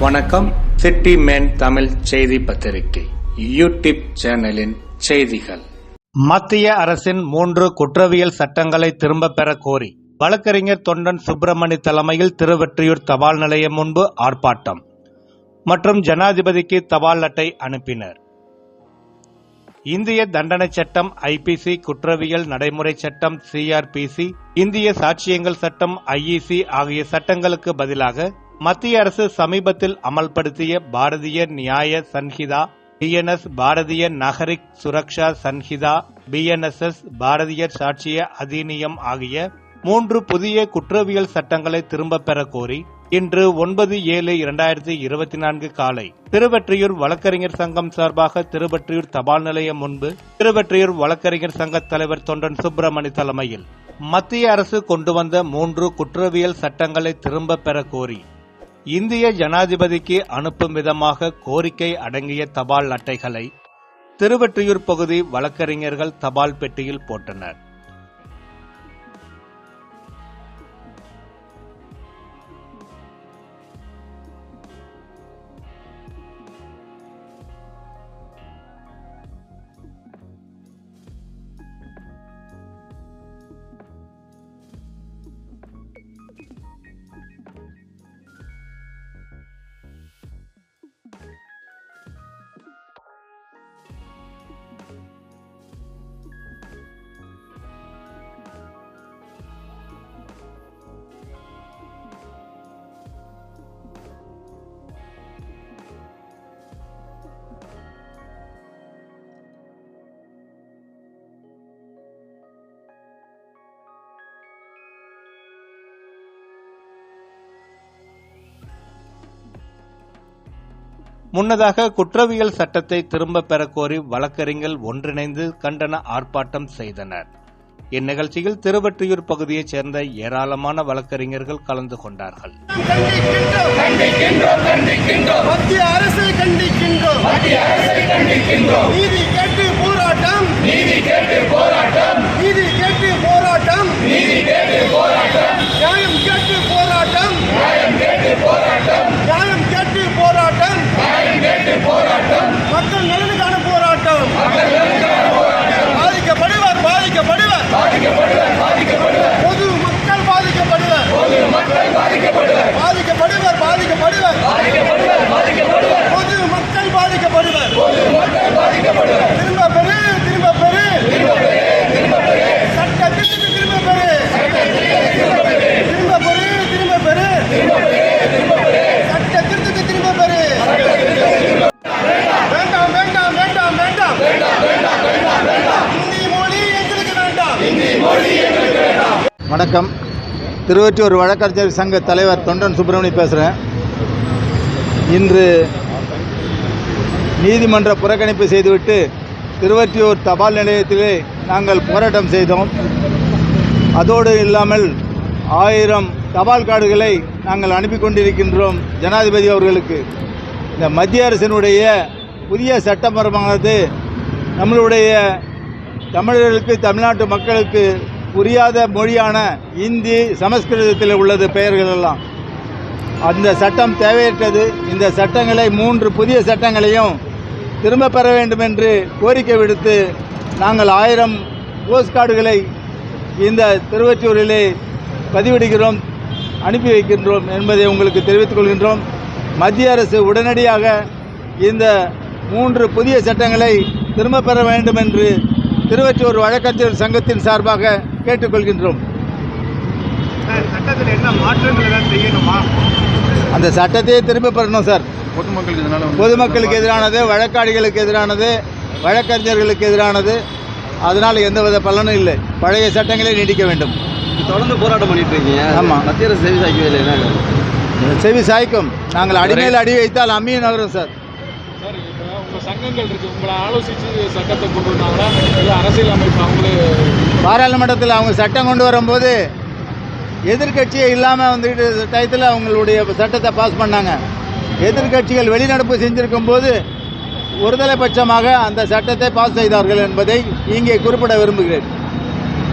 வணக்கம். City man Tamil செய்தி பத்திரிகை யூடியூப் சேனலின் செய்திகள். மத்திய அரசின் மூன்று குற்றவியல் சட்டங்களை திரும்பப் பெற கோரி வழக்கறிஞர் தொண்டன் சுப்பிரமணி தலைமையில் திருவெற்றியூர் தபால் நிலையம் முன்பு ஆர்ப்பாட்டம். மற்றும் ஜனாதிபதிக்கு தபால் அட்டை அனுப்பினர். இந்திய தண்டனை சட்டம் ஐபிசி குற்றவியல் நடைமுறை சட்டம் சிஆர்பிசி இந்திய சாட்சியங்கள் சட்டம் ஐஇசி ஆகிய சட்டங்களுக்கு பதிலாக மத்திய அரசு சமீபத்தில் அமல்படுத்திய பாரதிய நியாய சன்ஹிதா பிஎன்எஸ் பாரதிய நாகரிக் சுரக்ஷா சன்ஹிதா பிஎன்எஸ்எஸ் பாரதிய சாட்சிய அதிநியம் ஆகிய மூன்று புதிய குற்றவியல் சட்டங்களை திரும்பப் பெற கோரி இன்று ஒன்பது ஏழு இரண்டாயிரத்தி இருபத்தி நான்கு காலை திருவெற்றியூர் வழக்கறிஞர் சங்கம் சார்பாக திருவெற்றியூர் தபால் நிலையம் முன்பு திருவெற்றியூர் வழக்கறிஞர் சங்க தலைவர் தொண்டன் சுப்பிரமணி தலைமையில் மத்திய அரசு கொண்டு வந்த மூன்று குற்றவியல் சட்டங்களை திரும்பப் பெற கோரி இந்திய ஜனாதிபதிக்கு அனுப்பும் விதமாக கோரிக்கை அடங்கிய தபால் அட்டைகளை திருவெற்றியூர் பகுதி வழக்கறிஞர்கள் தபால் பெட்டியில் போட்டனர். முன்னதாக குற்றவியல் சட்டத்தை திரும்பப் பெற கோரி வழக்கறிஞர்கள் ஒன்றிணைந்து கண்டன ஆர்ப்பாட்டம் செய்தனர். இந்நிகழ்ச்சியில் திருவெற்றியூர் பகுதியைச் சேர்ந்த ஏராளமான வழக்கறிஞர்கள் கலந்து கொண்டார்கள். மத்திய அரசை கண்டிக்கின்றோம். நீதி கேட்டு போராட்டம். நீதி கேட்டு போராட்டம். நீதி கேட்டு போராட்டம். வணக்கம். திருவொற்றியூர் வழக்கறிஞர் சங்க தலைவர் தொண்டன் சுப்பிரமணி பேசுகிறேன் இன்று நீதிமன்ற புறக்கணிப்பு செய்துவிட்டு திருவொற்றியூர் தபால் நிலையத்திலே நாங்கள் போராட்டம் செய்தோம். அதோடு இல்லாமல் ஆயிரம் தபால் கார்டுகளை நாங்கள் அனுப்பி கொண்டிருக்கின்றோம் ஜனாதிபதி அவர்களுக்கு. இந்த மத்திய அரசினுடைய புதிய சட்டமரமானது நம்மளுடைய தமிழர்களுக்கு தமிழ்நாட்டு மக்களுக்கு புரியாத மொழியான இந்தி சமஸ்கிருதத்தில் உள்ளது பெயர்கள் எல்லாம். அந்த சட்டம் தேவையற்றது. இந்த சட்டங்களை மூன்று புதிய சட்டங்களையும் திரும்ப பெற வேண்டும் என்று கோரிக்கை விடுத்து நாங்கள் ஆயிரம் போஸ்ட் கார்டுகளை இந்த திருவற்றூரிலே பதிவிடுகிறோம் அனுப்பி வைக்கின்றோம் என்பதை உங்களுக்கு தெரிவித்துக் கொள்கின்றோம். மத்திய அரசு உடனடியாக இந்த மூன்று புதிய சட்டங்களை திரும்ப பெற வேண்டும் என்று திருவொற்றியூர் வழக்கறிஞர் சங்கத்தின் சார்பாக கேட்டுக்கொள்கின்றோம். அந்த சட்டத்தையே திரும்ப பெறணும் சார். பொதுமக்களுக்கு எதிரானது வழக்காடிகளுக்கு எதிரானது வழக்கறிஞர்களுக்கு எதிரானது. அதனால் எந்தவித பலனும் இல்லை. பழைய சட்டங்களே நீடிக்க வேண்டும். தொடர்ந்து போராட்டம் பண்ணிட்டு இருக்கீங்க ஆமா. மத்திய அரசு செவி சாய்க்கவே இல்லை செவி சாய்க்கும். நாங்கள் அடிமேல் அடி வைத்தால் அம்மியும் நகரும் சார். சங்கங்கள் இருக்கு. உங்களை ஆலோசித்து சட்டத்தை கொண்டு வந்தாங்களா? இல்லை அரசியல் அமைப்பு அவங்களே பாராளுமன்றத்தில் அவங்க சட்டம் கொண்டு வரும்போது எதிர்க்கட்சியே இல்லாமல் வந்துட்டு டயத்தில் அவங்களுடைய சட்டத்தை பாஸ் பண்ணாங்க. எதிர்க்கட்சிகள் வெளிநடப்பு செஞ்சிருக்கும் போது ஒருதலைபட்சமாக அந்த சட்டத்தை பாஸ் செய்தார்கள் என்பதை இங்கே குறிப்பிட விரும்புகிறேன்.